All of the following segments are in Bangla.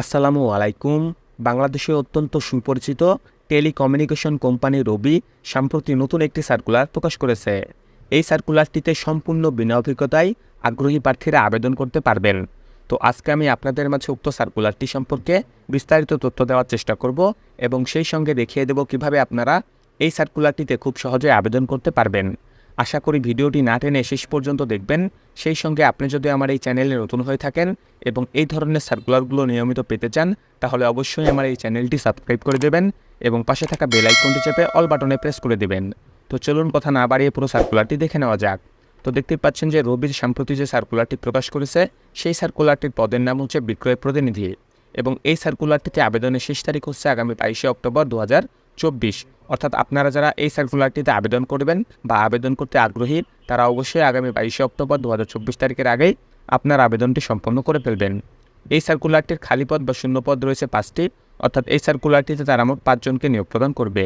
আসসালামু আলাইকুম। বাংলাদেশে অত্যন্ত সুপরিচিত টেলিকমিউনিকেশন কোম্পানি রবি সম্প্রতি নতুন একটি সার্কুলার প্রকাশ করেছে। এই সার্কুলারটিতে সম্পূর্ণ বিনা অভিজ্ঞতায় আগ্রহী প্রার্থীরা আবেদন করতে পারবেন। তো আজকে আমি আপনাদের মাঝে উক্ত সার্কুলারটি সম্পর্কে বিস্তারিত তথ্য দেওয়ার চেষ্টা করব এবং সেই সঙ্গে দেখিয়ে দেব কীভাবে আপনারা এই সার্কুলারটিতে খুব সহজে আবেদন করতে পারবেন। আশা করি ভিডিওটি না টেনে শেষ পর্যন্ত দেখবেন। সেই সঙ্গে আপনি যদি আমার এই চ্যানেলে নতুন হয়ে থাকেন এবং এই ধরনের সার্কুলারগুলো নিয়মিত পেতে চান, তাহলে অবশ্যই আমার এই চ্যানেলটি সাবস্ক্রাইব করে দেবেন এবং পাশে থাকা বেল আইকনটি চেপে অল বাটনে প্রেস করে দেবেন। তো চলুন কথা না বাড়িয়ে পুরো সার্কুলারটি দেখে নেওয়া যাক। তো দেখতে পাচ্ছেন যে রবির সাম্প্রতি যে সার্কুলারটি প্রকাশ করেছে, সেই সার্কুলারটির পদের নাম হচ্ছে বিক্রয় প্রতিনিধি এবং এই সার্কুলারটিতে আবেদনের শেষ তারিখ হচ্ছে আগামী বাইশে অক্টোবর দু হাজার চব্বিশ। অর্থাৎ আপনারা যারা এই সার্কুলারটিতে আবেদন করবেন বা আবেদন করতে আগ্রহী, তারা অবশ্যই আগামী বাইশে অক্টোবর দু হাজার চব্বিশ তারিখের আগেই আপনার আবেদনটি সম্পন্ন করে ফেলবেন। এই সার্কুলারটির খালি পদ বা শূন্য পদ রয়েছে পাঁচটি, অর্থাৎ এই সার্কুলারটিতে তারা মোট পাঁচজনকে নিয়োগ প্রদান করবে।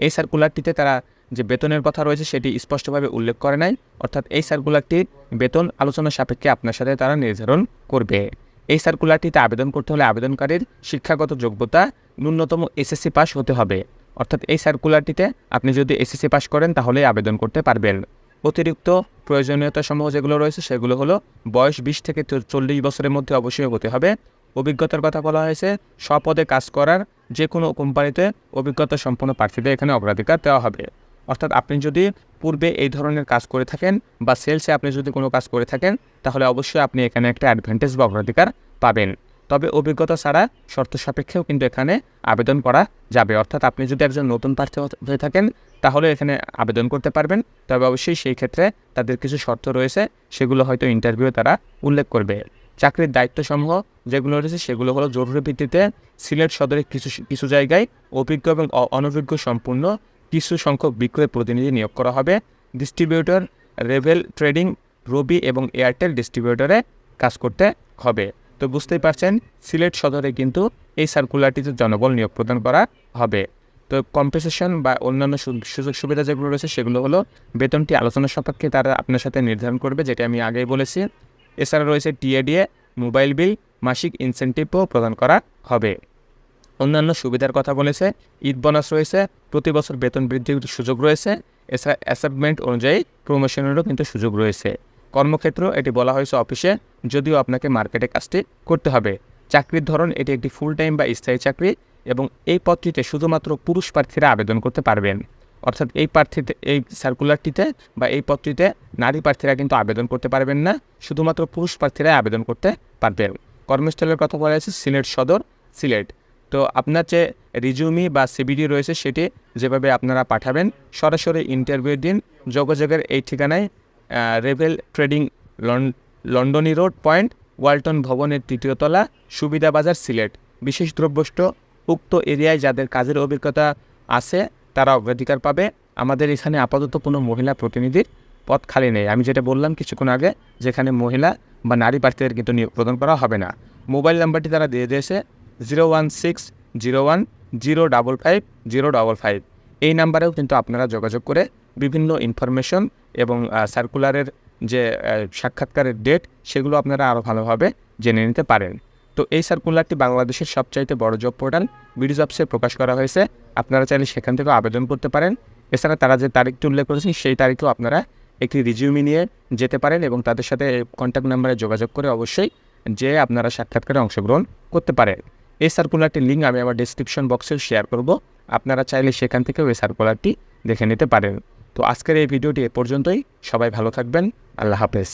এই সার্কুলারটিতে তারা যে বেতনের কথা রয়েছে সেটি স্পষ্টভাবে উল্লেখ করে নাই, অর্থাৎ এই সার্কুলারটির বেতন আলোচনা সাপেক্ষে আপনার সাথে তারা নির্ধারণ করবে। এই সার্কুলারটিতে আবেদন করতে হলে আবেদনকারীর শিক্ষাগত যোগ্যতা ন্যূনতম এসএসসি পাস হতে হবে। অর্থাৎ এই সার্কুলারটিতে আপনি যদি এসএসসি পাস করেন, তাহলে আবেদন করতে পারবেন। অতিরিক্ত প্রয়োজনীয়তা সমূহ যেগুলো রয়েছে, সেগুলো হলো বয়স বিশ থেকে চল্লিশ বছরের মধ্যে অবশ্যই হতে হবে। অভিজ্ঞতার কথা বলা হয়েছে, স্বপদে কাজ করার যে কোনো কোম্পানিতে অভিজ্ঞতা সম্পন্ন প্রার্থীদের এখানে অগ্রাধিকার দেওয়া হবে। অর্থাৎ আপনি যদি পূর্বে এই ধরনের কাজ করে থাকেন বা সেলসে আপনি যদি কোনো কাজ করে থাকেন, তাহলে অবশ্যই আপনি এখানে একটা অ্যাডভান্টেজ বা অগ্রাধিকার পাবেন। তবে অভিজ্ঞতা ছাড়া শর্ত সাপেক্ষেও কিন্তু এখানে আবেদন করা যাবে। অর্থাৎ আপনি যদি একজন নতুন প্রার্থী হয়ে থাকেন, তাহলে এখানে আবেদন করতে পারবেন। তবে অবশ্যই সেই ক্ষেত্রে তাদের কিছু শর্ত রয়েছে, সেগুলো হয়তো ইন্টারভিউ তারা উল্লেখ করবে। চাকরির দায়িত্বসমূহ যেগুলো রয়েছে, সেগুলো হলো জরুরি ভিত্তিতে সিলেট সদরের কিছু কিছু জায়গায় অভিজ্ঞ এবং অনভিজ্ঞ সম্পূর্ণ কিছু সংখ্যক বিক্রয় প্রতিনিধি নিয়োগ করা হবে। ডিস্ট্রিবিউটর রেভেল ট্রেডিং রবি এবং এয়ারটেল ডিস্ট্রিবিউটরে কাজ করতে হবে। তো বুঝতেই পারছেন, সিলেট সদরে কিন্তু এই সার্কুলারটিতে জনবল নিয়োগ প্রদান করা হবে। তো কম্পেসেশন বা অন্যান্য সুযোগ সুবিধা যেগুলো রয়েছে সেগুলো হলো বেতনটি আলোচনা সাপেক্ষে তারা আপনার সাথে নির্ধারণ করবে, যেটা আমি আগেই বলেছি। এছাড়া রয়েছে টিএডিএ মোবাইল বিল, মাসিক ইনসেন্টিভও প্রদান করা হবে। অন্যান্য সুবিধার কথা বলেছে, ঈদ বোনাস রয়েছে, প্রতি বছর বেতন বৃদ্ধির সুযোগ রয়েছে, এছাড়া অ্যাসাইনমেন্ট অনুযায়ী প্রমোশনেরও কিন্তু সুযোগ রয়েছে। কর্মক্ষেত্র এটি বলা হয়েছে অফিসে, যদিও আপনাকে মার্কেটে কাজটি করতে হবে। চাকরির ধরন, এটি একটি ফুল টাইম বা স্থায়ী চাকরি এবং এই পদটিতে শুধুমাত্র পুরুষ প্রার্থীরা আবেদন করতে পারবেন। অর্থাৎ এই প্রার্থীতে, এই সার্কুলারটিতে বা এই পদটিতে নারী প্রার্থীরা কিন্তু আবেদন করতে পারবেন না, শুধুমাত্র পুরুষ প্রার্থীরাই আবেদন করতে পারবেন। কর্মস্থলের কথা বলা হয়েছে সিলেট সদর, সিলেট। তো আপনার যে রিজুমি বা সিবিডি রয়েছে সেটি যেভাবে আপনারা পাঠাবেন, সরাসরি ইন্টারভিউ দিন, যোগাযোগের এই ঠিকানায় রেভেল ট্রেডিং লন- লন্ডনী রোড পয়েন্ট ওয়ালটন ভবনের তৃতীয় তলা, সুবিধা বাজার সিলেট। বিশেষ দ্রব্যষ্ট উক্ত এরিয়ায় যাদের কাজের অভিজ্ঞতা আছে তারা অগ্রাধিকার পাবে। আমাদের এখানে আপাতত কোনো মহিলা প্রতিনিধির পদ খালি নেই। আমি যেটা বললাম কিছুক্ষণ আগে, যেখানে মহিলা বা নারী প্রার্থীদের কিন্তু নিয়োগ প্রদান করা হবে না। মোবাইল নাম্বারটি তারা দিয়ে দিয়েছে, zero one six zero one zero double five zero double five. এই নাম্বারেও কিন্তু আপনারা যোগাযোগ করে বিভিন্ন ইনফরমেশন এবং সার্কুলারের যে সাক্ষাৎকারের ডেট সেগুলো আপনারা আরও ভালোভাবে জেনে নিতে পারেন। তো এই সার্কুলারটি বাংলাদেশের সবচাইতে বড় জব পোর্টাল বিডি জবসে প্রকাশ করা হয়েছে। আপনারা চাইলে সেখান থেকেও আবেদন করতে পারেন। এছাড়া তারা যে তারিখটি উল্লেখ করেছেন, সেই তারিখেও আপনারা একটি রিজিউমি নিয়ে যেতে পারেন এবং তাদের সাথে কন্ট্যাক্ট নাম্বারে যোগাযোগ করে অবশ্যই যে আপনারা সাক্ষাৎকারে অংশগ্রহণ করতে পারেন। এই সার্কুলারটির লিঙ্ক আমি আমার ডিসক্রিপশন বক্সে শেয়ার করব। আপনারা চাইলে সেখান থেকেও এই সার্কুলারটি দেখে নিতে পারেন। তো আজকের এই ভিডিওটি এ পর্যন্তই। সবাই ভালো থাকবেন। আল্লাহ হাফেজ।